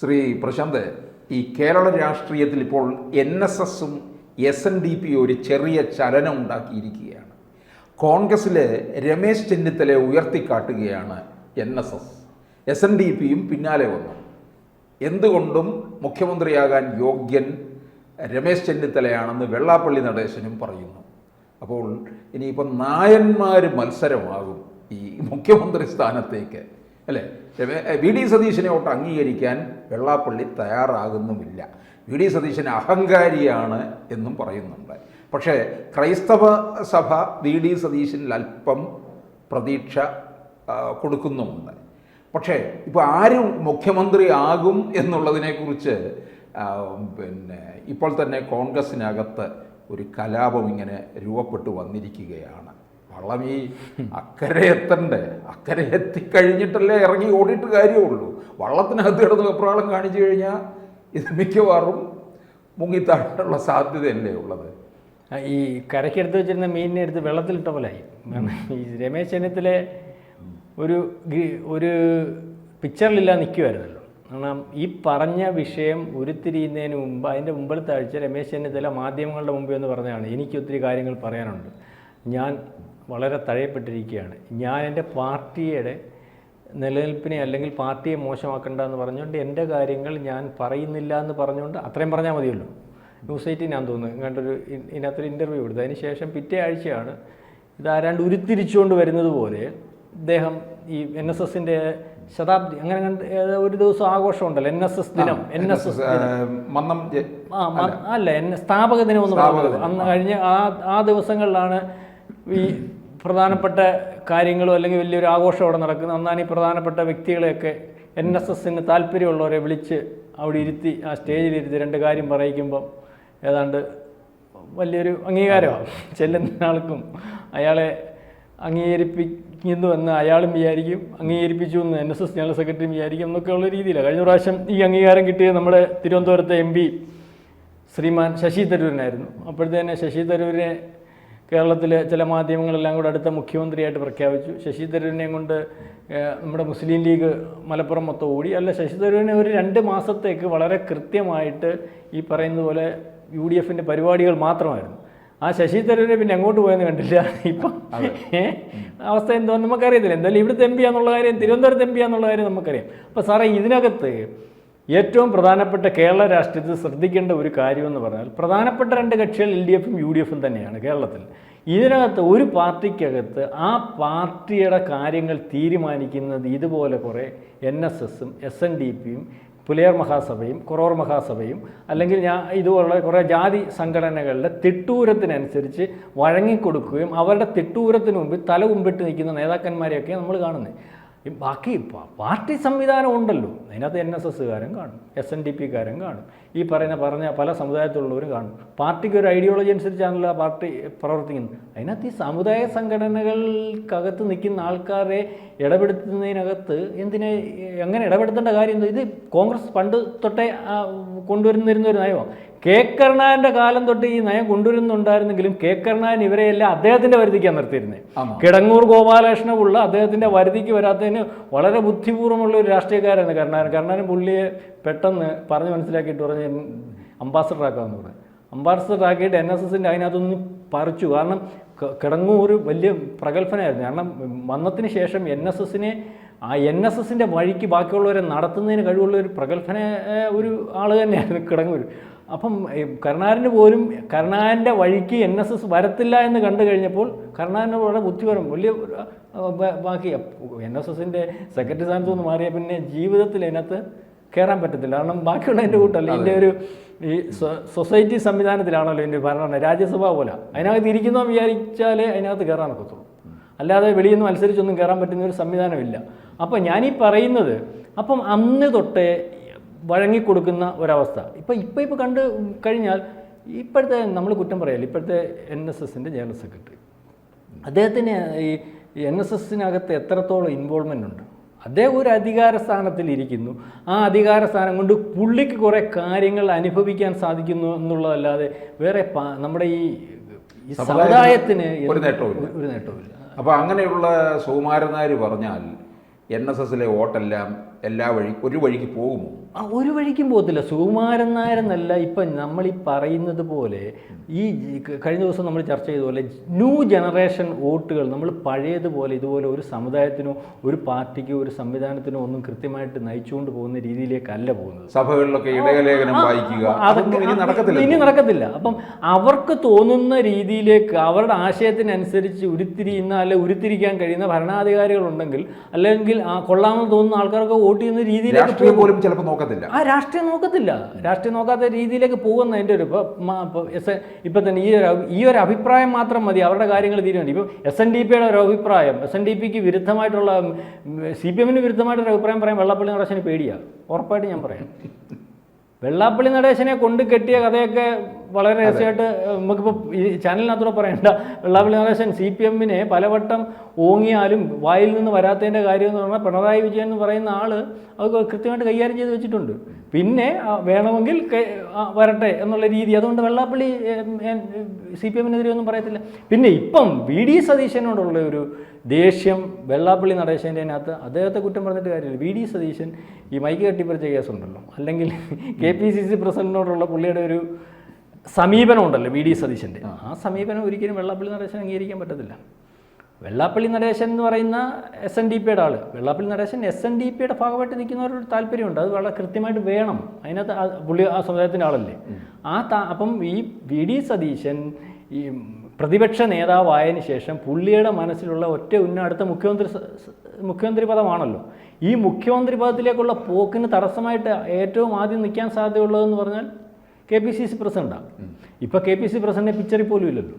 ശ്രീ പ്രശാന്ത് ഈ കേരള രാഷ്ട്രീയത്തിൽ ഇപ്പോൾ എൻ എസ് എസും എസ് എൻ ഡി പി ഒരു ചെറിയ ചലനം ഉണ്ടാക്കിയിരിക്കുകയാണ്. കോൺഗ്രസ്സിൽ Ramesh Chennithala ഉയർത്തിക്കാട്ടുകയാണ് N S S. S N D പിയും പിന്നാലെ വന്നു. എന്തുകൊണ്ടും മുഖ്യമന്ത്രിയാകാൻ യോഗ്യൻ രമേശ് ചെന്നിത്തലയാണെന്ന് വെള്ളാപ്പള്ളി നടേശനും പറയുന്നു. അപ്പോൾ ഇനിയിപ്പം നായന്മാർ മത്സരമാകും ഈ മുഖ്യമന്ത്രി സ്ഥാനത്തേക്ക്. അല്ലേ? വി ഡി സതീശനെ ഒട്ട് അംഗീകരിക്കാൻ വെള്ളാപ്പള്ളി തയ്യാറാകുന്നുമില്ല. വി ഡി സതീശൻ അഹങ്കാരിയാണ് എന്നും പറയുന്നുണ്ട്. പക്ഷേ ക്രൈസ്തവ സഭ വി ഡി സതീശനിൽ അല്പം പ്രതീക്ഷ കൊടുക്കുന്നുമുണ്ട്. പക്ഷേ ഇപ്പോൾ ആര് മുഖ്യമന്ത്രി ആകും എന്നുള്ളതിനെക്കുറിച്ച് പിന്നെ ഇപ്പോൾ തന്നെ കോൺഗ്രസ്സിനകത്ത് ഒരു കലാപം ഇങ്ങനെ രൂപപ്പെട്ടു വന്നിരിക്കുകയാണ്. വള്ളം ഈ അക്കരെ എത്തണ്ടേ? അക്കരെ എത്തിക്കഴിഞ്ഞിട്ടല്ലേ ഇറങ്ങി ഓടിയിട്ട് കാര്യമുള്ളൂ. വള്ളത്തിനകത്ത് കിടന്ന് വെപ്രാളം കാണിച്ചു കഴിഞ്ഞാൽ ഇത് മിക്കവാറും മുങ്ങിത്താഴാനുള്ള സാധ്യതയല്ലേ ഉള്ളത്? ഈ കരയ്ക്കെടുത്ത് വെച്ചിരുന്ന മീനിനെ എടുത്ത് വെള്ളത്തിലിട്ട പോലായി ഈ രമേശ് ചെന്നിത്തലെ ഒരു ഒരു പിക്ചറിലില്ല നിൽക്കുമായിരുന്നല്ലോ കാരണം ഈ പറഞ്ഞ വിഷയം ഉരുത്തിരിയുന്നതിന് മുമ്പ് അതിന്റെ മുമ്പിലത്തെ ആഴ്ച രമേശ് ചെന്നിത്തല മാധ്യമങ്ങളുടെ മുമ്പിൽ എന്ന് പറഞ്ഞതാണ് എനിക്ക് ഒത്തിരി കാര്യങ്ങൾ പറയാനുണ്ട്. ഞാൻ വളരെ തഴയപ്പെട്ടിരിക്കുകയാണ്. ഞാൻ എന്റെ പാർട്ടിയുടെ നിലനിൽപ്പിനെ അല്ലെങ്കിൽ പാർട്ടിയെ മോശമാക്കണ്ട എന്ന് പറഞ്ഞുകൊണ്ട് എന്റെ കാര്യങ്ങൾ ഞാൻ പറയുന്നില്ല എന്ന് പറഞ്ഞുകൊണ്ട് അത്രയും പറഞ്ഞാൽ മതിയല്ലോ. ന്യൂസ് എയ്റ്റീൻ ഞാൻ തോന്നുന്നു. ഇ- ഇതിനകത്തൊരു ഇന്റർവ്യൂ എടുത്തു. അതിന് ശേഷം പിറ്റേ ആഴ്ചയാണ് ഇതാരാണ്ട് ഉരുത്തിരിച്ചുകൊണ്ട് വരുന്നത് പോലെ ഇദ്ദേഹം ഈ എൻ എസ് എസിന്റെ ശതാബ്ദി അങ്ങനെ കണ്ട് ഒരു ദിവസം ആഘോഷം ഉണ്ടല്ലോ. എൻ എസ് എസ് ദിനം. എൻ എസ് എസ് അല്ല. എൻ സ്ഥാപക ദിനം എന്ന് പറയുന്നത് അന്ന് കഴിഞ്ഞ ആ ആ ദിവസങ്ങളിലാണ് ഈ പ്രധാനപ്പെട്ട കാര്യങ്ങളും അല്ലെങ്കിൽ വലിയൊരു ആഘോഷം അവിടെ നടക്കുന്നത് അന്നാണ് ഈ പ്രധാനപ്പെട്ട വ്യക്തികളെയൊക്കെ എൻ എസ് എസിന് താല്പര്യമുള്ളവരെ വിളിച്ച് അവിടെ ഇരുത്തി ആ സ്റ്റേജിൽ ഇരുത്തി രണ്ട് കാര്യം പറയിക്കുമ്പം ഏതാണ്ട് വലിയൊരു അംഗീകാരമാണ് ചെല്ലുന്ന ആൾക്കും അയാളെ അംഗീകരിപ്പിക്കുന്നു എന്ന് അയാളും വിചാരിക്കും അംഗീകരിപ്പിച്ചു എന്ന് എൻ എസ് എസ് ജനറൽ സെക്രട്ടറിയും വിചാരിക്കും എന്നൊക്കെയുള്ള രീതിയിലാണ്. കഴിഞ്ഞ പ്രാവശ്യം ഈ അംഗീകാരം കിട്ടിയത് നമ്മുടെ തിരുവനന്തപുരത്തെ എം പി ശ്രീമാൻ ശശി തരൂരിനായിരുന്നു. അപ്പോഴത്തേനെ ശശി തരൂരിനെ കേരളത്തിലെ ചില മാധ്യമങ്ങളെല്ലാം കൂടെ അടുത്ത മുഖ്യമന്ത്രിയായിട്ട് പ്രഖ്യാപിച്ചു. ശശി തരൂരിനെ കൊണ്ട് നമ്മുടെ മുസ്ലിം ലീഗ് മലപ്പുറം മൊത്തം ഓടി. അല്ല ശശി തരൂരിനെ ഒരു രണ്ട് മാസത്തേക്ക് വളരെ കൃത്യമായിട്ട് ഈ പറയുന്ന പോലെ യു ഡി എഫിന്റെ പരിപാടികൾ മാത്രമായിരുന്നു. ആ ശശി തരൂരിനെ പിന്നെ എങ്ങോട്ട് പോയെന്ന് കണ്ടില്ല. ഇപ്പം അവസ്ഥ എന്തോ നമുക്കറിയത്തില്ല. എന്തായാലും ഇവിടുത്തെ എം പി ആണെന്നുള്ള കാര്യം തിരുവനന്തപുരത്ത് എം പി ആണെന്നുള്ള കാര്യം നമുക്കറിയാം. അപ്പോൾ സാറേ ഇതിനകത്ത് ഏറ്റവും പ്രധാനപ്പെട്ട കേരള രാഷ്ട്രീയത്തിൽ ശ്രദ്ധിക്കേണ്ട ഒരു കാര്യമെന്ന് പറഞ്ഞാൽ പ്രധാനപ്പെട്ട രണ്ട് കക്ഷികൾ എൽ ഡി എഫും യു ഡി എഫും തന്നെയാണ് കേരളത്തിൽ. ഇതിനകത്ത് ഒരു പാർട്ടിക്കകത്ത് ആ പാർട്ടിയുടെ കാര്യങ്ങൾ തീരുമാനിക്കുന്നത് ഇതുപോലെ കുറേ എൻ എസ് എസും എസ് എൻ ഡി പിയും പുലയർ മഹാസഭയും കുറോർ മഹാസഭയും അല്ലെങ്കിൽ ഞാൻ ഇതുപോലുള്ള കുറേ ജാതി സംഘടനകളുടെ തിട്ടൂരത്തിനനുസരിച്ച് വഴങ്ങിക്കൊടുക്കുകയും അവരുടെ തിട്ടൂരത്തിന് മുമ്പിൽ തല ഉമ്പിട്ട് നിൽക്കുന്ന നേതാക്കന്മാരെയൊക്കെ നമ്മൾ കാണുന്നത്. ബാക്കി പാർട്ടി സംവിധാനം ഉണ്ടല്ലോ. അതിനകത്ത് എൻ എസ് എസ്സുകാരും കാണും എസ് എൻ ഡി പിക്കാരും കാണും. ഈ പറയുന്ന പറഞ്ഞ പല സമുദായത്തിലുള്ളവരും കാണും. പാർട്ടിക്ക് ഒരു ഐഡിയോളജി അനുസരിച്ചാണല്ലോ പാർട്ടി പ്രവർത്തിക്കുന്നത്. അതിനകത്ത് ഈ സമുദായ സംഘടനകൾക്കകത്ത് നിൽക്കുന്ന ആൾക്കാരെ ഇടപെടുത്തുന്നതിനകത്ത് എന്തിനെ എങ്ങനെ ഇടപെടുത്തേണ്ട കാര്യം? ഇത് കോൺഗ്രസ് പണ്ട് തൊട്ടേ കൊണ്ടുവരുന്നിരുന്ന ഒരു നയമാണ് കെ കരുണാകരന്റെ കാലം തൊട്ട് ഈ നയം കൊണ്ടുവരുന്നുണ്ടായിരുന്നെങ്കിലും കെ കരുണാകരൻ ഇവരെയെല്ലാം അദ്ദേഹത്തിന്റെ വരുതിക്കാണ് നിർത്തിയിരുന്നത് കിടങ്ങൂർ ഗോപാലകൃഷ്ണ പുള്ള അദ്ദേഹത്തിന്റെ വരുതിക്ക് വരാത്തതിന് വളരെ ബുദ്ധിപൂർവമുള്ള ഒരു രാഷ്ട്രീയക്കാരാണ് കരുണാകരൻ കരുണാകരൻ പുള്ളിയെ പെട്ടെന്ന് പറഞ്ഞ് മനസ്സിലാക്കിയിട്ട് പറഞ്ഞ് അംബാസഡർ ആക്കാമെന്ന് പറഞ്ഞു. അംബാസഡർ ആക്കിയിട്ട് എൻ എസ് എസിന്റെ അതിനകത്തൊന്ന് പറിച്ചു. കാരണം കിടങ്ങൂർ വലിയ പ്രഗത്ഭനായിരുന്നു. കാരണം വന്നതിന് ശേഷം എൻ എസ് എസിനെ ആ എൻ എസ് എസിന്റെ വഴിക്ക് ബാക്കിയുള്ളവരെ നടത്തുന്നതിന് കഴിവുള്ള ഒരു പ്രഗത്ഭന ഒരു ആൾ തന്നെയായിരുന്നു കിടങ്ങൂർ. അപ്പം കരുണാകരന് പോലും കരുണാകരന്റെ വഴിക്ക് എൻ എസ് എസ് വരത്തില്ല എന്ന് കണ്ടു കഴിഞ്ഞപ്പോൾ കരുണാകരന് വളരെ ബുദ്ധിപരം വലിയ ബാക്കി എൻ എസ് എസിന്റെ സെക്രട്ടറി സ്ഥാനത്ത് നിന്ന് മാറിയ പിന്നെ ജീവിതത്തിൽ അതിനകത്ത് കയറാൻ പറ്റത്തില്ല. കാരണം ബാക്കിയുള്ള എന്റെ കൂട്ടല്ല? എന്റെ ഒരു ഈ സൊസൈറ്റി സംവിധാനത്തിലാണല്ലോ എന്റെ ഭരണം. രാജ്യസഭ പോലെ. അതിനകത്ത് ഇരിക്കുന്നോ വിചാരിച്ചാലേ അതിനകത്ത് കയറാൻ ഒക്കത്തുള്ളൂ. അല്ലാതെ വെളിയിൽ നിന്ന് മത്സരിച്ചൊന്നും കയറാൻ പറ്റുന്ന ഒരു സംവിധാനമില്ല. അപ്പം ഞാനീ പറയുന്നത് അപ്പം അന്ന് തൊട്ടേ വഴങ്ങിക്കൊടുക്കുന്ന ഒരവസ്ഥ. ഇപ്പം ഇപ്പം ഇപ്പോൾ കണ്ട് കഴിഞ്ഞാൽ ഇപ്പോഴത്തെ നമ്മൾ കുറ്റം പറയാല്ല ഇപ്പോഴത്തെ എൻ എസ് എസിന്റെ ജനറൽ സെക്രട്ടറി. അദ്ദേഹത്തിന് ഈ എൻ എസ് എസിനകത്ത് എത്രത്തോളം ഇൻവോൾവ്മെന്റ് ഉണ്ട്? അദ്ദേഹം ഒരു അധികാര സ്ഥാനത്തിൽ ഇരിക്കുന്നു ആ അധികാര സ്ഥാനം കൊണ്ട് പുള്ളിക്ക് കുറേ കാര്യങ്ങൾ അനുഭവിക്കാൻ സാധിക്കുന്നു എന്നുള്ളതല്ലാതെ വേറെ നമ്മുടെ ഈ ഈ സമുദായത്തിന് ഒരു നേട്ടവുമില്ല. ഒരു നേട്ടവുമില്ല. അപ്പോൾ അങ്ങനെയുള്ള സുകുമാരൻ നായർ പറഞ്ഞാൽ എൻ എസ് എസിലെ വോട്ടെല്ലാം എല്ലാ വഴി ഒരു വഴിക്ക് പോകുമോ? ആ ഒരു വഴിക്കും പോകത്തില്ല. സുകുമാരൻ നായർ എന്നല്ല ഇപ്പം നമ്മൾ ഈ പറയുന്നത് പോലെ ഈ കഴിഞ്ഞ ദിവസം നമ്മൾ ചർച്ച ചെയ്ത പോലെ ന്യൂ ജനറേഷൻ വോട്ടുകൾ നമ്മൾ പഴയതുപോലെ ഇതുപോലെ ഒരു സമുദായത്തിനോ ഒരു പാർട്ടിക്കോ ഒരു സംവിധാനത്തിനോ ഒന്നും കൃത്യമായിട്ട് നയിച്ചുകൊണ്ട് പോകുന്ന രീതിയിലേക്കല്ല പോകുന്നത്. സഭകളിലൊക്കെ ഇടയലേഖനം വായിക്കുക. അതൊക്കെ ഇനി നടക്കത്തില്ല ഇനി നടക്കത്തില്ല. അപ്പം അവർക്ക് തോന്നുന്ന രീതിയിലേക്ക് അവരുടെ ആശയത്തിനനുസരിച്ച് ഉരുത്തിരിയുന്ന അല്ലെ ഉരുത്തിരിക്കാൻ കഴിയുന്ന ഭരണാധികാരികളുണ്ടെങ്കിൽ അല്ലെങ്കിൽ ആ കൊള്ളാമെന്ന് തോന്നുന്ന ആൾക്കാർക്ക് വോട്ട് ചെയ്യുന്ന രീതിയിലേക്ക് രാഷ്ട്രീയം പോലും ചിലപ്പോൾ നോക്കത്തില്ല. ആ രാഷ്ട്രീയം നോക്കത്തില്ല. രാഷ്ട്രീയം നോക്കാത്ത രീതിയിലേക്ക് പോകുന്ന എന്റെ ഒരു എസ് ഇപ്പം തന്നെ ഈ ഒരു ഈ ഒരു അഭിപ്രായം മാത്രം മതി. അവരുടെ കാര്യങ്ങൾ തീരുമാനിക്കും. ഇപ്പം എസ് എൻ ഡി പിയുടെ ഒരു അഭിപ്രായം എസ് എൻ ഡി പിക്ക് വിരുദ്ധമായിട്ടുള്ള സി പി എമ്മിന് വിരുദ്ധമായിട്ടൊരു അഭിപ്രായം പറയാൻ വെള്ളപ്പള്ളി നടശന് പേടിയാണ് ഉറപ്പായിട്ട് ഞാൻ പറയാം. വെള്ളാപ്പള്ളി നടേശനെ കൊണ്ട് കെട്ടിയ കഥയൊക്കെ വളരെ രസമായിട്ട് നമുക്കിപ്പോൾ ഈ ചാനലിനകത്തൂടെ പറയണ്ട. വെള്ളാപ്പള്ളി നടേശൻ സി പി എമ്മിനെ പലവട്ടം ഓങ്ങിയാലും വായിൽ നിന്ന് വരാത്തതിന്റെ കാര്യം എന്ന് പറഞ്ഞാൽ പിണറായി വിജയൻ എന്ന് പറയുന്ന ആൾ അത് കൃത്യമായിട്ട് കൈകാര്യം ചെയ്ത് വെച്ചിട്ടുണ്ട്. പിന്നെ വേണമെങ്കിൽ വരട്ടെ എന്നുള്ള രീതി. അതുകൊണ്ട് വെള്ളാപ്പള്ളി സി പി എമ്മിനെതിരെ ഒന്നും പറയത്തില്ല. പിന്നെ ഇപ്പം വി ഡി സതീശനോടുള്ള ഒരു ദേഷ്യം വെള്ളാപ്പള്ളി നടേശന്റെ അതിനകത്ത് അദ്ദേഹത്തെ കുറ്റം പറഞ്ഞിട്ട് കാര്യമില്ല. വി ഡി സതീശൻ ഈ മൈക്ക് കെട്ടിപ്പറിച്ച കേസുണ്ടല്ലോ അല്ലെങ്കിൽ കെ പി സി സി പ്രസിഡന്റിനോടുള്ള പുള്ളിയുടെ ഒരു സമീപനം ഉണ്ടല്ലോ വി ഡി സതീശന്റെ ആ സമീപനം ഒരിക്കലും വെള്ളാപ്പള്ളി നടേശൻ അംഗീകരിക്കാൻ പറ്റത്തില്ല. വെള്ളാപ്പള്ളി നടേശൻ എന്ന് പറയുന്ന എസ് എൻ ഡി പിയുടെ ആൾ Vellappally Natesan S N D പിയുടെ ഭാഗമായിട്ട് നിൽക്കുന്നവരൊരു താല്പര്യമുണ്ട്. അത് വളരെ കൃത്യമായിട്ട് വേണം. അതിനകത്ത് പുള്ളി ആ സമുദായത്തിന്റെ ആളല്ലേ. ആ താ അപ്പം ഈ വി ഡി സതീശൻ ഈ പ്രതിപക്ഷ നേതാവായതിന് ശേഷം പുള്ളിയുടെ മനസ്സിലുള്ള ഒറ്റ ഉന്നടുത്ത മുഖ്യമന്ത്രി മുഖ്യമന്ത്രി പദമാണല്ലോ. ഈ മുഖ്യമന്ത്രി പദത്തിലേക്കുള്ള പോക്കിന് തടസ്സമായിട്ട് ഏറ്റവും ആദ്യം നിൽക്കാൻ സാധ്യതയുള്ളതെന്ന് പറഞ്ഞാൽ കെ പി സി സി പ്രസിഡന്റാണ്. ഇപ്പോൾ കെ പി സി പ്രസിഡന്റിനെ പിക്ചറിൽ പോലും ഇല്ലല്ലോ.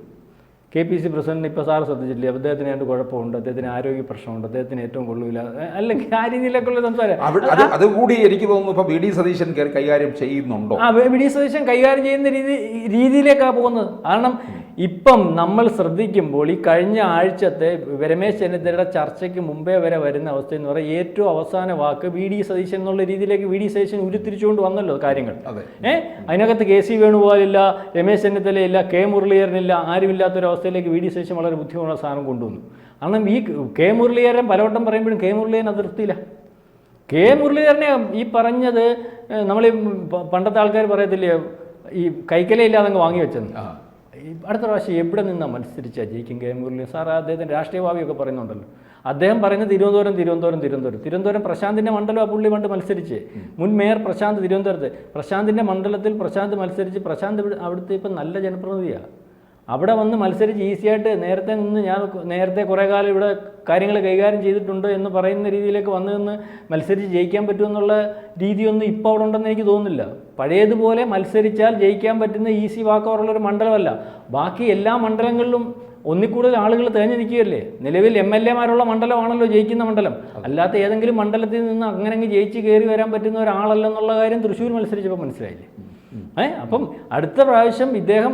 കെ പി സി പ്രസിഡന്റ് ഇപ്പോൾ സാറ് ശ്രദ്ധിച്ചിട്ടില്ല? അദ്ദേഹത്തിന് രണ്ട് കുഴപ്പമുണ്ട് അദ്ദേഹത്തിന് ആരോഗ്യ പ്രശ്നമുണ്ട് അദ്ദേഹത്തിന് ഏറ്റവും കൊള്ളൂല. അല്ലെങ്കിൽ ആ രീതിയിലേക്കുള്ള സംസാരം. അത് അതുകൂടി എനിക്ക് തോന്നുന്നു ഇപ്പോൾ വി ഡി സതീശൻ കൈകാര്യം ചെയ്യുന്നുണ്ടോ? ആ വി ഡി സതീശൻ കൈകാര്യം ചെയ്യുന്ന രീതി രീതിയിലേക്കാണ് പോകുന്നത്. കാരണം ഇപ്പം നമ്മൾ ശ്രദ്ധിക്കുമ്പോൾ ഈ കഴിഞ്ഞ ആഴ്ചത്തെ രമേശ് ചെന്നിത്തലയുടെ ചർച്ചയ്ക്ക് മുമ്പേ വരെ വരുന്ന അവസ്ഥ എന്ന് പറയുന്നത് ഏറ്റവും അവസാന വാക്ക് വി ഡി സതീശൻ എന്നുള്ള രീതിയിലേക്ക് വി ഡി സതീശൻ ഉരുത്തിരിച്ചുകൊണ്ട് വന്നല്ലോ കാര്യങ്ങൾ. ഏ? അതിനകത്ത് കെ സി വേണുഗോപാലില്ല രമേശ് ചെന്നിത്തലയില്ല കെ മുരളീധരനില്ല ആരുമില്ലാത്തൊരവസ്ഥയിലേക്ക് വി ഡി സതീശൻ വളരെ ബുദ്ധിമുട്ടുള്ള സാധനം കൊണ്ടുവന്നു. കാരണം ഈ കെ മുരളീധരൻ പലവട്ടം പറയുമ്പോഴും കെ മുരളീധരൻ അതിർത്തിയില്ല. കെ മുരളീധരനെ ഈ പറഞ്ഞത് നമ്മൾ പണ്ടത്തെ ആൾക്കാർ പറയത്തില്ലേ ഈ കൈക്കലയില്ലാതെ അങ്ങ് വാങ്ങി വെച്ചെന്ന്. അടുത്ത പ്രാവശ്യം എവിടെ നിന്നാണ് മത്സരിച്ചാൽ ജയിക്കും കെ മുരളി സാർ അദ്ദേഹത്തിന് രാഷ്ട്രീയ ഭാവിയൊക്കെ പറയുന്നുണ്ടല്ലോ. അദ്ദേഹം പറയുന്നത് തിരുവനന്തപുരം തിരുവനന്തപുരം തിരുവനന്തപുരം. തിരുവനന്തപുരം പ്രശാന്തിന്റെ മണ്ഡലം ആ പുള്ളി പണ്ട് മത്സരിച്ച്. മുൻ മേയർ പ്രശാന്ത് തിരുവനന്തപുരത്ത്. പ്രശാന്തിന്റെ മണ്ഡലത്തിൽ പ്രശാന്ത് മത്സരിച്ച് പ്രശാന്ത് അവിടുത്തെ ഇപ്പം നല്ല ജനപ്രതിനിധിയാണ് അവിടെ വന്ന് മത്സരിച്ച് ഈസിയായിട്ട് നേരത്തെ നിന്ന് ഞാൻ നേരത്തെ കുറേ കാലം ഇവിടെ കാര്യങ്ങൾ കൈകാര്യം ചെയ്തിട്ടുണ്ട് എന്ന് പറയുന്ന രീതിയിലേക്ക് വന്നു നിന്ന് മത്സരിച്ച് ജയിക്കാൻ പറ്റുമെന്നുള്ള രീതിയൊന്നും ഇപ്പോൾ അവിടെ ഉണ്ടെന്ന് എനിക്ക് തോന്നുന്നില്ല. പഴയതുപോലെ മത്സരിച്ചാൽ ജയിക്കാൻ പറ്റുന്ന ഈസി വാക്കവറുള്ള ഒരു മണ്ഡലമല്ല. ബാക്കി എല്ലാ മണ്ഡലങ്ങളിലും ഒന്നിൽ കൂടുതൽ ആളുകൾ തേഞ്ഞു നിൽക്കുകയല്ലേ നിലവിൽ എം എൽ എമാരുള്ള മണ്ഡലമാണല്ലോ ജയിക്കുന്ന മണ്ഡലം. അല്ലാത്ത ഏതെങ്കിലും മണ്ഡലത്തിൽ നിന്ന് അങ്ങനെ അങ്ങ് ജയിച്ച് കയറി വരാൻ പറ്റുന്ന ഒരാളല്ലെന്നുള്ള കാര്യം തൃശ്ശൂർ മത്സരിച്ചപ്പോൾ മനസ്സിലായില്ലേ? ഏ അപ്പം അടുത്ത പ്രാവശ്യം ഇദ്ദേഹം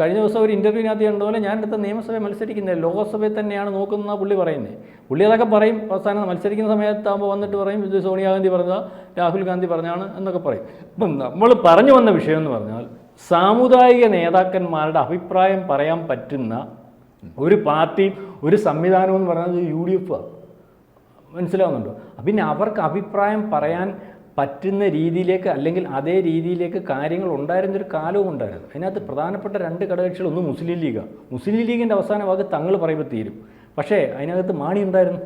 കഴിഞ്ഞ ദിവസം ഒരു ഇന്റർവ്യൂവിനകത്ത് കണ്ടതുപോലെ ഞാൻ അടുത്ത നിയമസഭയെ മത്സരിക്കുന്നത് ലോകസഭയിൽ തന്നെയാണ് നോക്കുന്ന പുള്ളി പറയുന്നത് പുള്ളി അതൊക്കെ പറയും അവസാനം മത്സരിക്കുന്ന സമയത്താകുമ്പോൾ വന്നിട്ട് പറയും ഇത് സോണിയാഗാന്ധി പറഞ്ഞതാ രാഹുൽ ഗാന്ധി പറഞ്ഞാണ് എന്നൊക്കെ പറയും. അപ്പം നമ്മൾ പറഞ്ഞു വന്ന വിഷയം എന്ന് പറഞ്ഞാൽ സാമുദായിക നേതാക്കന്മാരുടെ അഭിപ്രായം പറയാൻ പറ്റുന്ന ഒരു പാർട്ടി ഒരു സംവിധാനം എന്ന് പറയുന്നത് യു ഡി എഫ് മനസ്സിലാവുന്നുണ്ടോ? പിന്നെ അവർക്ക് അഭിപ്രായം പറയാൻ പറ്റുന്ന രീതിയിലേക്ക് അല്ലെങ്കിൽ അതേ രീതിയിലേക്ക് കാര്യങ്ങൾ ഉണ്ടായിരുന്നൊരു കാലവും ഉണ്ടായിരുന്നു. അതിനകത്ത് പ്രധാനപ്പെട്ട രണ്ട് ഘടകകക്ഷികൾ ഒന്ന് മുസ്ലിം ലീഗാണ് മുസ്ലിം ലീഗിന്റെ അവസാന ഭാഗത്ത് തങ്ങൾ പറയുമ്പോൾ തീരും. പക്ഷേ അതിനകത്ത് മാണി ഉണ്ടായിരുന്നു.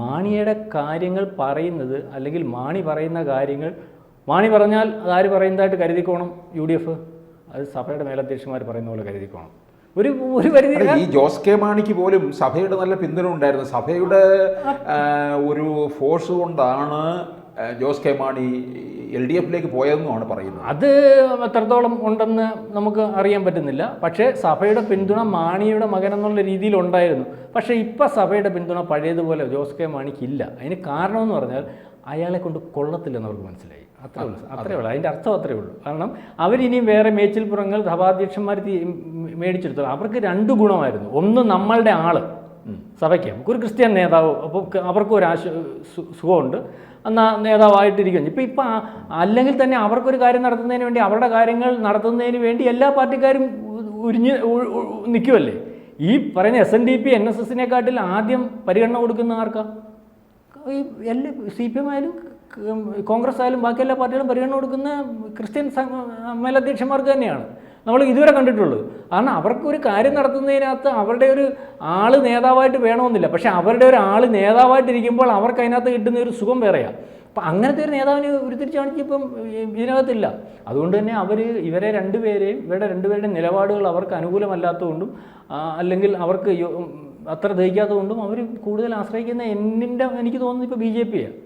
മാണിയുടെ കാര്യങ്ങൾ പറയുന്നത് അല്ലെങ്കിൽ മാണി പറയുന്ന കാര്യങ്ങൾ മാണി പറഞ്ഞാൽ അതാര് പറയുന്നതായിട്ട് കരുതിക്കോണം? U D F? അത് സഭയുടെ മേലധ്യക്ഷന്മാർ പറയുന്ന പോലെ കരുതിക്കോണം. ഒരു ഒരു പരിധി ഈ ജോസ് കെ മാണിക്ക് പോലും സഭയുടെ നല്ല പിന്തുണ ഉണ്ടായിരുന്നു. സഭയുടെ ഒരു ഫോഴ്സ് കൊണ്ടാണ് Jose K Mani L D എഫിലേക്ക് പോയതെന്നുമാണ് പറയുന്നത്. അത് എത്രത്തോളം ഉണ്ടെന്ന് നമുക്ക് അറിയാൻ പറ്റുന്നില്ല. പക്ഷേ സഭയുടെ പിന്തുണ മാണിയുടെ മകൻ എന്നുള്ള രീതിയിൽ ഉണ്ടായിരുന്നു. പക്ഷേ ഇപ്പം സഭയുടെ പിന്തുണ പഴയതുപോലെ ജോസ് കെ മാണിക്കില്ല അതിന് കാരണമെന്ന് പറഞ്ഞാൽ അയാളെ കൊണ്ട് കൊള്ളത്തില്ലെന്ന് അവർക്ക് മനസ്സിലായി. അത്രേ ഉള്ളൂ. അത്രേ ഉള്ളൂ. അതിന്റെ അർത്ഥം അത്രേ ഉള്ളൂ. കാരണം അവരിനിയും വേറെ മേച്ചിൽപ്പുറങ്ങൾ സഭാധ്യക്ഷന്മാർ മേടിച്ചെടുത്തു. അവർക്ക് രണ്ട് ഗുണമായിരുന്നു. ഒന്ന് നമ്മളുടെ ആൾ. സഭയ്ക്ക് നമുക്കൊരു ക്രിസ്ത്യൻ നേതാവ്. അപ്പോൾ അവർക്കും ഒരു ആശ സുഖമുണ്ട്. എന്നാ നേതാവായിട്ടിരിക്കുന്നു ഇപ്പം ഇപ്പം അല്ലെങ്കിൽ തന്നെ അവർക്കൊരു കാര്യം നടത്തുന്നതിന് വേണ്ടി അവരുടെ കാര്യങ്ങൾ നടത്തുന്നതിന് വേണ്ടി എല്ലാ പാർട്ടിക്കാരും ഉരിഞ്ഞ് നിൽക്കുമല്ലേ ഈ പറയുന്ന S N D P N S എസിനെക്കാട്ടിൽ ആദ്യം പരിഗണന കൊടുക്കുന്ന ആർക്കാ? ഈ എല്ലാ സി പി എം ആയാലും കോൺഗ്രസ് ആയാലും ബാക്കി എല്ലാ പാർട്ടികളും പരിഗണന കൊടുക്കുന്ന ക്രിസ്ത്യൻ മേലധ്യക്ഷന്മാർക്ക് തന്നെയാണ്. നമ്മൾ ഇതുവരെ കണ്ടിട്ടുള്ളത് കാരണം അവർക്ക് ഒരു കാര്യം നടത്തുന്നതിനകത്ത് അവരുടെ ഒരു ആൾ നേതാവായിട്ട് വേണമെന്നില്ല. പക്ഷേ അവരുടെ ഒരു ആൾ നേതാവായിട്ടിരിക്കുമ്പോൾ അവർക്ക് അതിനകത്ത് കിട്ടുന്ന ഒരു സുഖം വേറെയാണ് അപ്പം അങ്ങനത്തെ ഒരു നേതാവിനെ ഉരുത്തിരിച്ചാണെങ്കിൽ ഇപ്പം ഇതിനകത്തില്ല. അതുകൊണ്ട് തന്നെ അവർ ഇവരെ രണ്ടുപേരെയും ഇവരുടെ രണ്ടുപേരുടെയും നിലപാടുകൾ അവർക്ക് അനുകൂലമല്ലാത്തതുകൊണ്ടും അല്ലെങ്കിൽ അവർക്ക് അത്ര ദഹിക്കാത്തതുകൊണ്ടും അവർ കൂടുതൽ ആശ്രയിക്കുന്ന എന്നിന്റെ എനിക്ക് തോന്നുന്നത് ഇപ്പോൾ ബി ജെ പിയാണ്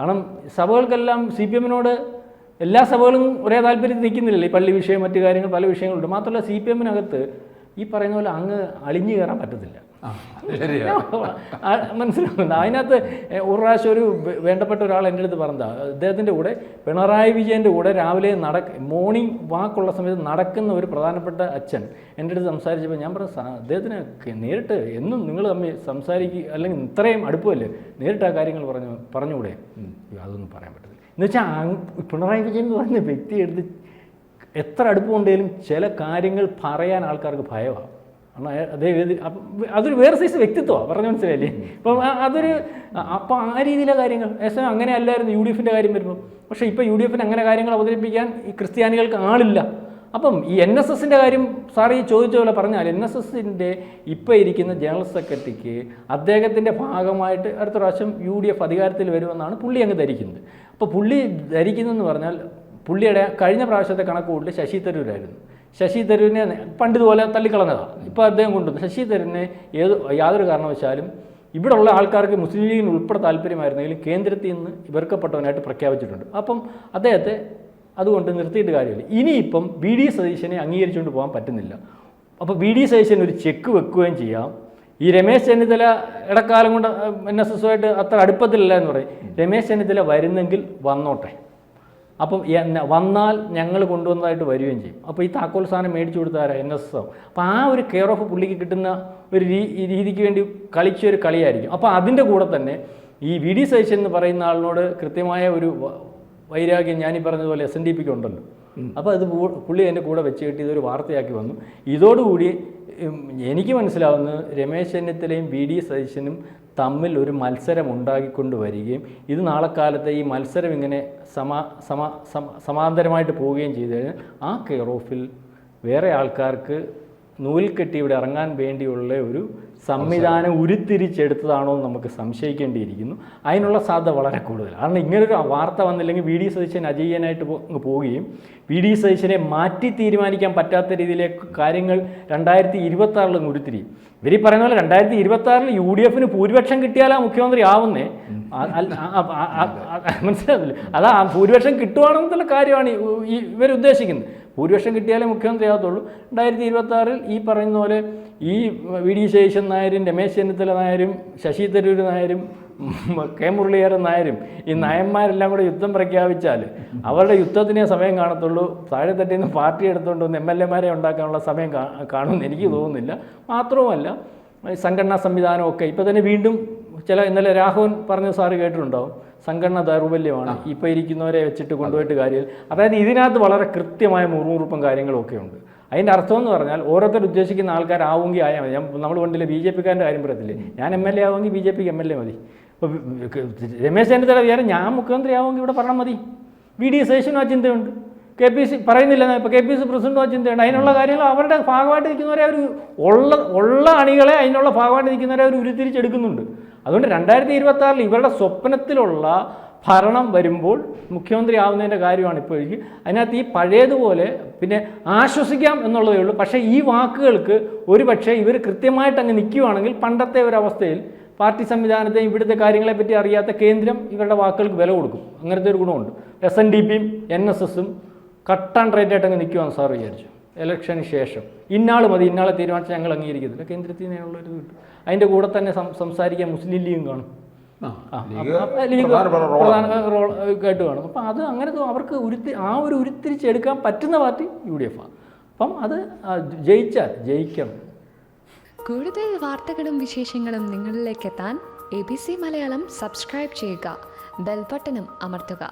കാരണം സഭകൾക്കെല്ലാം സി പി എമ്മിനോട് എല്ലാ സഭകളും ഒരേ താല്പര്യത്തിൽ നിൽക്കുന്നില്ലല്ലോ. ഈ പള്ളി വിഷയം മറ്റു കാര്യങ്ങൾ പല വിഷയങ്ങളുണ്ട്. മാത്രമല്ല സി പി എമ്മിനകത്ത് ഈ പറയുന്ന പോലെ അങ്ങ് അളിഞ്ഞു കയറാൻ പറ്റത്തില്ല. മനസ്സിലാവുന്നുണ്ട്. അതിനകത്ത് ഒരു പ്രാവശ്യം ഒരു വേണ്ടപ്പെട്ട ഒരാൾ എന്റെ അടുത്ത് പറഞ്ഞതാ. അദ്ദേഹത്തിന്റെ കൂടെ പിണറായി വിജയന്റെ കൂടെ രാവിലെ നടക്ക മോർണിംഗ് വാക്കുള്ള സമയത്ത് നടക്കുന്ന ഒരു പ്രധാനപ്പെട്ട അച്ഛൻ എന്റെ അടുത്ത് സംസാരിച്ചപ്പോൾ ഞാൻ പറഞ്ഞു അദ്ദേഹത്തിന് നേരിട്ട് എന്നും നിങ്ങൾ തമ്മിൽ സംസാരിക്കുക അല്ലെങ്കിൽ ഇത്രയും അടുപ്പമല്ലേ? നേരിട്ട് ആ കാര്യങ്ങൾ പറഞ്ഞു പറഞ്ഞുകൂടെ? "അയ്യോ, അതൊന്നും പറയാൻ പറ്റത്തില്ല. എന്ന് വെച്ചാൽ പിണറായി വിജയൻ എന്ന് പറയുന്ന വ്യക്തിയെടുത്ത് എത്ര അടുപ്പമുണ്ടെങ്കിലും ചില കാര്യങ്ങൾ പറയാൻ ആൾക്കാർക്ക് ഭയമാണ് കാരണം അതേ അതൊരു വേറെ സൈസ് വ്യക്തിത്വമാണ് പറഞ്ഞു മനസ്സിലായില്ലേ? അപ്പം അതൊരു അപ്പം ആ രീതിയിലെ കാര്യങ്ങൾ. ഏശം അങ്ങനെ അല്ലായിരുന്നു യു ഡി എഫിന്റെ കാര്യം വരുമ്പോൾ പക്ഷേ ഇപ്പോൾ യു ഡി എഫിന് അങ്ങനെ കാര്യങ്ങൾ അവതരിപ്പിക്കാൻ ഈ ക്രിസ്ത്യാനികൾക്ക് ആളില്ല. അപ്പം ഈ എൻ എസ് എസിന്റെ കാര്യം സാർ ഈ ചോദിച്ച പോലെ പറഞ്ഞാൽ എൻ എസ് എസിന്റെ ഇപ്പോൾ ഇരിക്കുന്ന ജനറൽ സെക്രട്ടറിക്ക് അദ്ദേഹത്തിന്റെ ഭാഗമായിട്ട് അടുത്ത പ്രാവശ്യം യു ഡി എഫ് അധികാരത്തിൽ വരുമെന്നാണ് പുള്ളി അങ്ങ് ധരിക്കുന്നത്. അപ്പോൾ പുള്ളി ധരിക്കുന്നതെന്ന് പറഞ്ഞാൽ പുള്ളിയുടെ കഴിഞ്ഞ പ്രാവശ്യത്തെ കണക്ക് കൂട്ടിൽ ശശി തരൂരായിരുന്നു. ശശി തരൂരിനെ പണ്ടിതുപോലെ തള്ളിക്കളഞ്ഞതാണ് ഇപ്പോൾ അദ്ദേഹം കൊണ്ടുവന്നു. ശശി തരൂരിനെ ഏത് യാതൊരു കാരണവശാലും ഇവിടെ ഉള്ള ആൾക്കാർക്ക് മുസ്ലിം ലീഗിന് ഉൾപ്പെടെ താല്പര്യമായിരുന്നെങ്കിലും കേന്ദ്രത്തിൽ നിന്ന് ഇവർക്കപ്പെട്ടവനായിട്ട് പ്രഖ്യാപിച്ചിട്ടുണ്ട്. അപ്പം അദ്ദേഹത്തെ അതുകൊണ്ട് നിർത്തിയിട്ട് കാര്യമില്ല. ഇനിയിപ്പം ബി ഡി സതീശനെ അംഗീകരിച്ചുകൊണ്ട് പോകാൻ പറ്റുന്നില്ല. അപ്പോൾ ബി ഡി സതീശൻ ഒരു ചെക്ക് വെക്കുകയും ചെയ്യാം. ഈ രമേശ് ചെന്നിത്തല ഇടക്കാലം കൊണ്ട് എൻ എസ് എസുമായിട്ട് അത്ര അടുപ്പത്തിലല്ല എന്ന് പറയും. രമേശ് ചെന്നിത്തല വരുന്നെങ്കിൽ വന്നോട്ടെ. അപ്പം വന്നാൽ ഞങ്ങൾ കൊണ്ടുവന്നതായിട്ട് വരികയും ചെയ്യും. അപ്പോൾ ഈ താക്കോൽ സാധനം മേടിച്ചു കൊടുത്താരാ എൻ എസ് എസ് അപ്പോൾ ആ ഒരു കെയർ ഓഫ് പുള്ളിക്ക് കിട്ടുന്ന ഒരു രീ- രീതിക്ക് വേണ്ടി കളിച്ച ഒരു കളിയായിരിക്കും. അപ്പോൾ അതിന്റെ കൂടെ തന്നെ ഈ വി ഡി സതീശൻ എന്ന് പറയുന്ന ആളിനോട് കൃത്യമായ ഒരു വൈരാഗ്യം ഞാനീ പറഞ്ഞതുപോലെ എസ് എൻ ഡി പിക്ക് ഉണ്ടല്ലോ. അപ്പോൾ അത് പുള്ളി എന്റെ കൂടെ വെച്ച് കെട്ടി ഇതൊരു വാർത്തയാക്കി വന്നു. ഇതോടുകൂടി എനിക്ക് മനസ്സിലാവുന്നത് രമേശ് ചെന്നിത്തലയും വി ഡി സതീശനും തമ്മിൽ ഒരു മത്സരം ഉണ്ടാക്കിക്കൊണ്ട് വരികയും ഇത് നാളെ കാലത്തെ ഈ മത്സരം ഇങ്ങനെ സമാ സമാ സമ- സമാന്തരമായിട്ട് പോവുകയും ചെയ്തു കഴിഞ്ഞാൽ ആ കെയർ ഓഫിൽ വേറെ ആൾക്കാർക്ക് നൂൽ കെട്ടി ഇവിടെ ഇറങ്ങാൻ വേണ്ടിയുള്ള ഒരു സംവിധാനം ഉരുത്തിരിച്ചെടുത്തതാണോ എന്ന് നമുക്ക് സംശയിക്കേണ്ടിയിരിക്കുന്നു. അതിനുള്ള സാധ്യത വളരെ കൂടുതലാണ്. കാരണം ഇങ്ങനൊരു വാർത്ത വന്നില്ലെങ്കിൽ വി ഡി സതീശൻ അജയ്യനായിട്ട് പോവുകയും വി ഡി സതീശനെ മാറ്റി തീരുമാനിക്കാൻ പറ്റാത്ത രീതിയിലേക്ക് കാര്യങ്ങൾ രണ്ടായിരത്തി ഇരുപത്തി ആറിൽ ഉരുത്തിരിയും. ഇവർ ഈ പറയുന്ന പോലെ രണ്ടായിരത്തി ഇരുപത്തി ആറിൽ യു ഡി എഫിന് ഭൂരിപക്ഷം കിട്ടിയാലാ മുഖ്യമന്ത്രി ആവുന്നേ. മനസ്സിലാവില്ല അതാ ഭൂരിപക്ഷം കിട്ടുവാണെന്നുള്ള കാര്യമാണ് ഇവരുദ്ദേശിക്കുന്നത് ഇവർ ഉദ്ദേശിക്കുന്നത്. ഭൂരിപക്ഷം കിട്ടിയാലേ മുഖ്യമന്ത്രി ആകത്തുള്ളൂ. രണ്ടായിരത്തി ഇരുപത്തി ഈ പറയുന്ന പോലെ ഈ വി ഡി ശേഷൻ നായരും രമേശ് ചെന്നിത്തല നായരും ശശി തരൂർ നായരും കെ മുരളീധരൻ നായരും ഈ നായന്മാരെല്ലാം കൂടെ യുദ്ധം പ്രഖ്യാപിച്ചാൽ അവരുടെ യുദ്ധത്തിനേ സമയം കാണത്തുള്ളൂ. താഴെ തട്ടിൽ നിന്ന് പാർട്ടി എടുത്തുകൊണ്ട് വന്ന് എം എൽ എമാരെ ഉണ്ടാക്കാനുള്ള സമയം കാണുമെന്ന് എനിക്ക് തോന്നുന്നില്ല. മാത്രവുമല്ല സംഘടനാ സംവിധാനമൊക്കെ ഇപ്പോൾ തന്നെ വീണ്ടും ചില ഇന്നലെ രാഹുൽ പറഞ്ഞ സാറ് കേട്ടിട്ടുണ്ടാവും സംഘടന ദൗർബല്യമാണ്. ഇപ്പോൾ ഇരിക്കുന്നവരെ വെച്ചിട്ട് കൊണ്ടുപോയിട്ട് കാര്യം അതായത് ഇതിനകത്ത് വളരെ കൃത്യമായ മുറുമുറുപ്പും കാര്യങ്ങളൊക്കെ ഉണ്ട്. അതിന്റെ അർത്ഥം എന്ന് പറഞ്ഞാൽ ഓരോരുത്തർ ഉദ്ദേശിക്കുന്ന ആൾക്കാരാവുമെങ്കിൽ ആയാൽ മതി. ഞാൻ നമ്മൾ കൊണ്ടില്ല ബി ജെ പിക്കാരന്റെ കാര്യം പറയത്തില്ലേ? ഞാൻ എം എൽ എ ആവുമെങ്കിൽ ബി ജെ പിക്ക് എം എൽ എ മതി. ഇപ്പോൾ രമേശ് ചെന്നിത്തല വിചാരം ഞാൻ മുഖ്യമന്ത്രി ആവുമെങ്കിൽ ഇവിടെ പറഞ്ഞാൽ മതി. വി ഡി സേഷനും ആ ചിന്തയുണ്ട്. കെ പി സി പറയുന്നില്ല ഇപ്പോൾ കെ പി സി പ്രസിഡന്റും ആ ചിന്തയുണ്ട്. അതിനുള്ള കാര്യങ്ങൾ അവരുടെ ഭാഗമായിട്ട് നിൽക്കുന്നവരെ അവർ ഉള്ള ഉള്ള അണികളെ അതിനുള്ള ഭാഗമായിട്ട് നിൽക്കുന്നവരെ അവർ ഉരുത്തിരിച്ചെടുക്കുന്നുണ്ട്. അതുകൊണ്ട് രണ്ടായിരത്തി ഇരുപത്തി ആറിൽ ഇവരുടെ സ്വപ്നത്തിലുള്ള ഭരണം വരുമ്പോൾ മുഖ്യമന്ത്രി ആവുന്നതിന്റെ കാര്യമാണ് ഇപ്പോൾ എനിക്ക് അതിനകത്ത് ഈ പഴയതുപോലെ പിന്നെ ആശ്വസിക്കാം എന്നുള്ളതേ ഉള്ളൂ. പക്ഷേ ഈ വാക്കുകൾക്ക് ഒരു പക്ഷേ ഇവർ കൃത്യമായിട്ട് അങ്ങ് നിൽക്കുകയാണെങ്കിൽ പണ്ടത്തെ ഒരവസ്ഥയിൽ പാർട്ടി സംവിധാനത്തെ ഇവിടുത്തെ കാര്യങ്ങളെപ്പറ്റി അറിയാത്ത കേന്ദ്രം ഇവരുടെ വാക്കുകൾക്ക് വില കൊടുക്കും. അങ്ങനത്തെ ഒരു ഗുണമുണ്ട്. എസ് എൻ ഡി പിയും എൻ എസ് എസും കട്ട് ആൻഡ് റൈറ്റ് ആയിട്ട് അങ്ങ് നിൽക്കുവാണ് സാർ വിചാരിച്ചു ഇലക്ഷന് ശേഷം. ഇന്നാൾ മതി ഇന്നാളെ തീരുമാനിച്ച് ഞങ്ങൾ അംഗീകരിക്കത്തില്ല. കേന്ദ്രത്തിൽ നിന്നുള്ളൊരു ഇത് കിട്ടും. അതിന്റെ കൂടെ തന്നെ സംസാരിക്കാൻ മുസ്ലിം ലീഗും കാണും. ലീഗ് പ്രധാന റോൾ ആയിട്ട് കാണും. അപ്പം അത് അങ്ങനെ അവർക്ക് ഉരുത്തി ആ ഒരു ഉരുത്തിരിച്ചെടുക്കാൻ പറ്റുന്ന പാർട്ടി യു ഡി എഫ് ആണ്. അപ്പം അത് ജയിച്ചാൽ ജയിക്കണം. കൂടുതൽ വാർത്തകളും വിശേഷങ്ങളും നിങ്ങളിലേക്ക് എത്താൻ A B C Malayalam subscribe ചെയ്യുക. ബെൽബട്ടനും അമർത്തുക.